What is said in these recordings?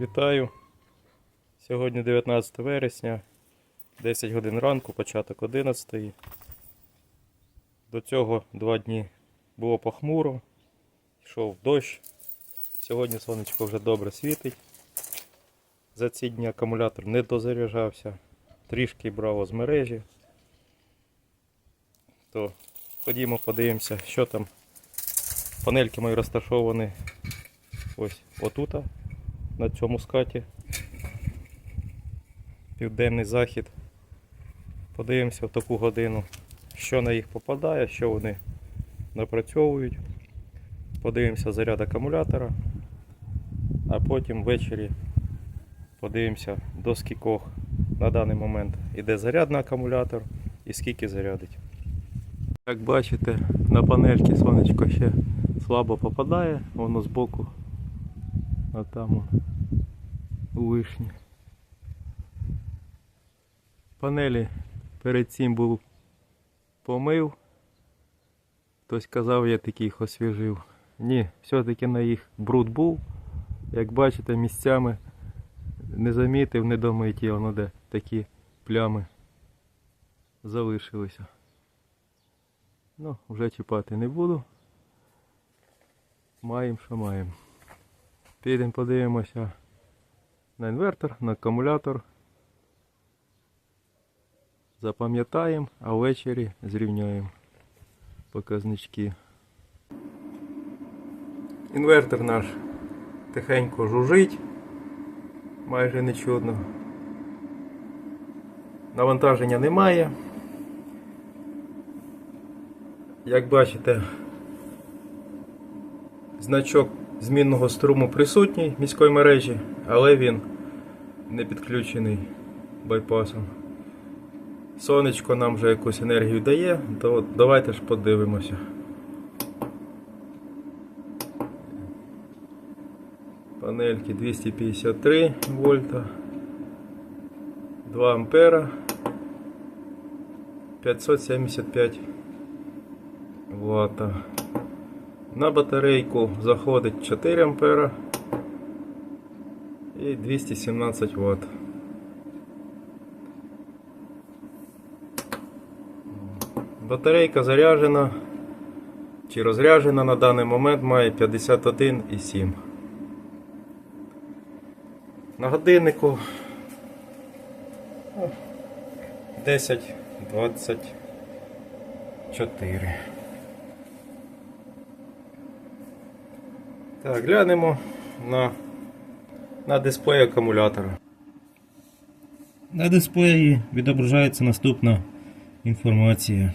Вітаю. Сьогодні 19 вересня, 10 годин ранку, початок 11. До цього два дні було похмуро, йшов дощ. Сьогодні сонечко вже добре світить. За ці дні акумулятор не дозаряджався, трішки брало з мережі. То ходімо подивимося, що там. Панельки мої розташовані ось отута на цьому скаті. Південний захід. Подивимося в таку годину, що на їх попадає, що вони напрацьовують. Подивимося заряд акумулятора, а потім ввечері подивимося до скількох на даний момент іде заряд на акумулятор і скільки зарядить. Як бачите, на панельки сонечко ще слабо попадає, воно збоку, а там у вишні. Панелі перед цим був помив. Хтось казав, я такий їх освіжив. Ні, все-таки на їх бруд був. Як бачите, місцями не замітив, не домиті, воно де такі плями залишилися. Ну, вже чіпати не буду. Маємо, що маємо. Підемо подивимося на інвертор, на акумулятор. Запам'ятаємо, а ввечері зрівняємо показнички. Інвертор наш тихенько жужить, майже чудно. Навантаження немає. Як бачите, значок змінного струму присутній міської мережі, але він не підключений байпасом. Сонечко нам вже якусь енергію дає, то давайте ж подивимося. Панельки 253 вольта, 2 ампера, 575 ватта. На батарейку заходить 4 ампера і 217 Вт. Батарейка заряджена чи розряджена на даний момент має 51,7. На годиннику 10.24. Так, глянемо на, на дисплей акумулятора. На дисплеї відображається наступна інформація.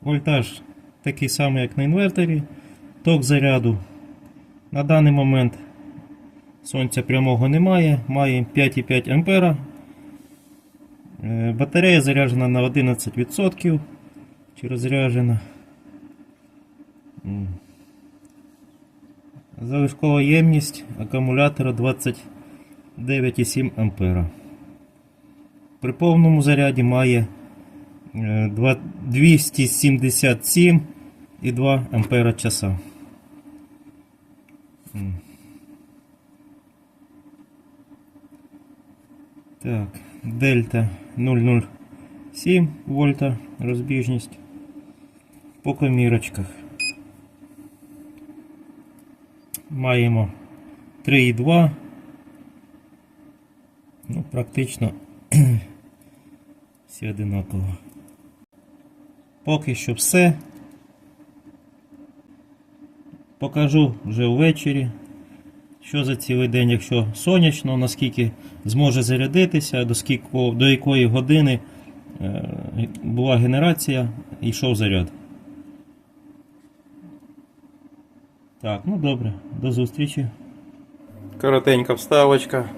Вольтаж такий самий, як на інверторі. Ток заряду. На даний момент сонця прямого немає, має 5,5 ампера. Е, Батарея заряджена на 11%. Чи розряджена. Залишкова ємність акумулятора 29,7 ампера. При повному заряді має е, 277,2 ампера часа. Так, дельта 007 вольта розбіжність по комірочках. Маємо 3,2. Ну, практично всі одинаково. Поки що все. Покажу вже ввечері, що за цілий день, якщо сонячно, наскільки зможе зарядитися, до, скільки, до якої години е, була генерація йшов заряд. Так, ну добре, до зустрічі. Коротенька вставочка.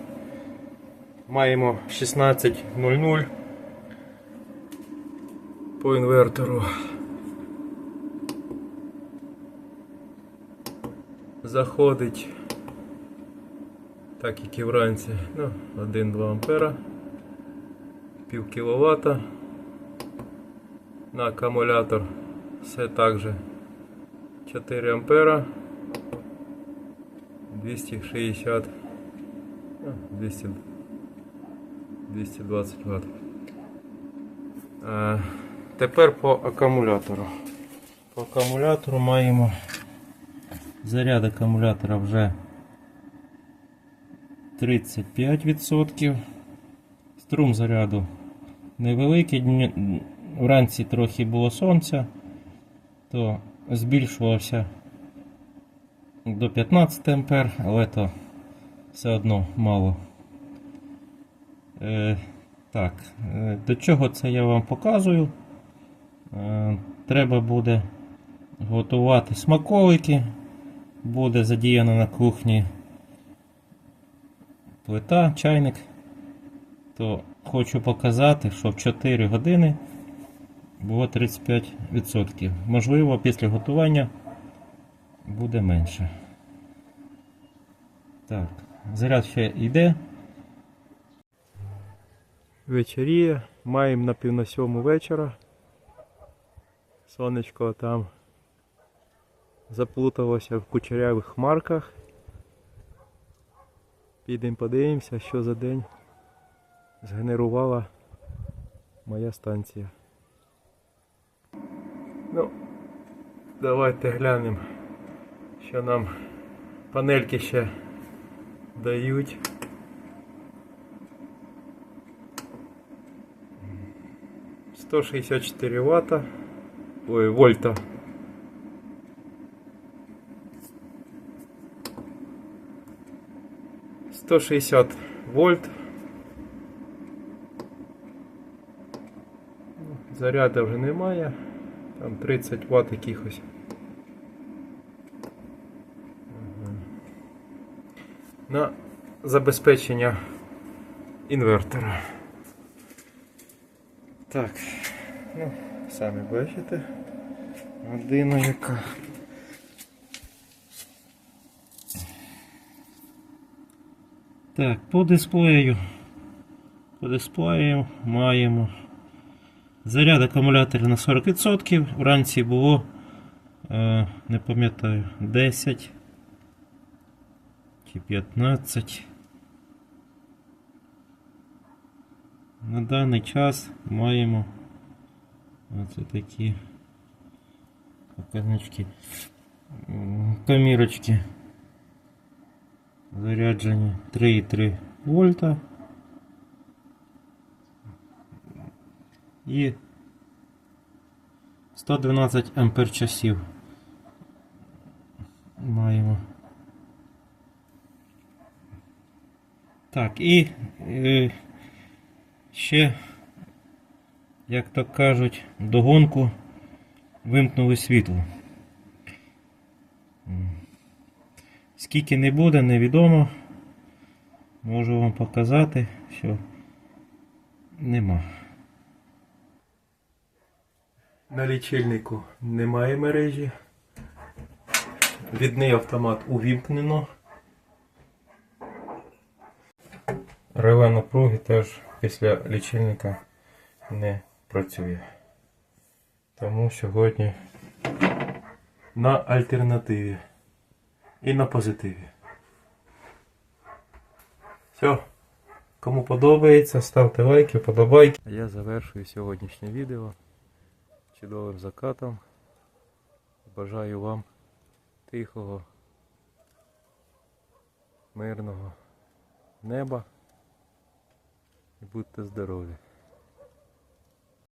Маємо 16.00 по інвертору. Заходить, так як і вранці, ну, 1-2 ампера, пів кіловата. На акумулятор все так же 4 ампера. 260 а, 200 220 Вт. Е, тепер по акумулятору. По акумулятору маємо заряд акумулятора вже 35%. Струм заряду невеликий. Вранці трохи було сонця, то збільшувався до 15 ампер, але то все одно мало. Е, так, е, до чого це я вам показую? Е, треба буде готувати смаколики. Буде задіяно на кухні плита, чайник. То хочу показати, що в 4 години було 35%. Можливо, після готування буде менше. Так, заряд ще йде. Вечеріє, маємо на пів на сьому вечора. Сонечко там заплуталося в кучерявих хмарках. Підемо подивимося, що за день згенерувала моя станція. Ну, давайте глянемо, що нам панельки ще дають. Сто шестьдесят четыре ватта. Ой, вольта. Сто шестьдесят вольт. Заряда вже немає. Там 30 Вт якихось. На забезпечення інвертора. Так, ну, самі бачите. Година яка. Так, по дисплею. По дисплею маємо заряд акумулятора на 40%. Вранці було, е, не пам'ятаю, 10 чи 15. На даний час маємо оце такі показнички. М, Камірочки заряджені 3,3 вольта. І 112 ампер часів маємо. Так, і е, ще, як то кажуть, догонку вимкнули світло. Скільки не буде, невідомо. Можу вам показати, що нема. На лічильнику немає мережі. Відний автомат увімкнено. Реле напруги теж після лічильника не працює. Тому сьогодні на альтернативі і на позитиві. Все. Кому подобається, ставте лайки, подобайки. Я завершую сьогоднішнє відео чудовим закатом. Бажаю вам тихого, мирного неба і будьте здорові.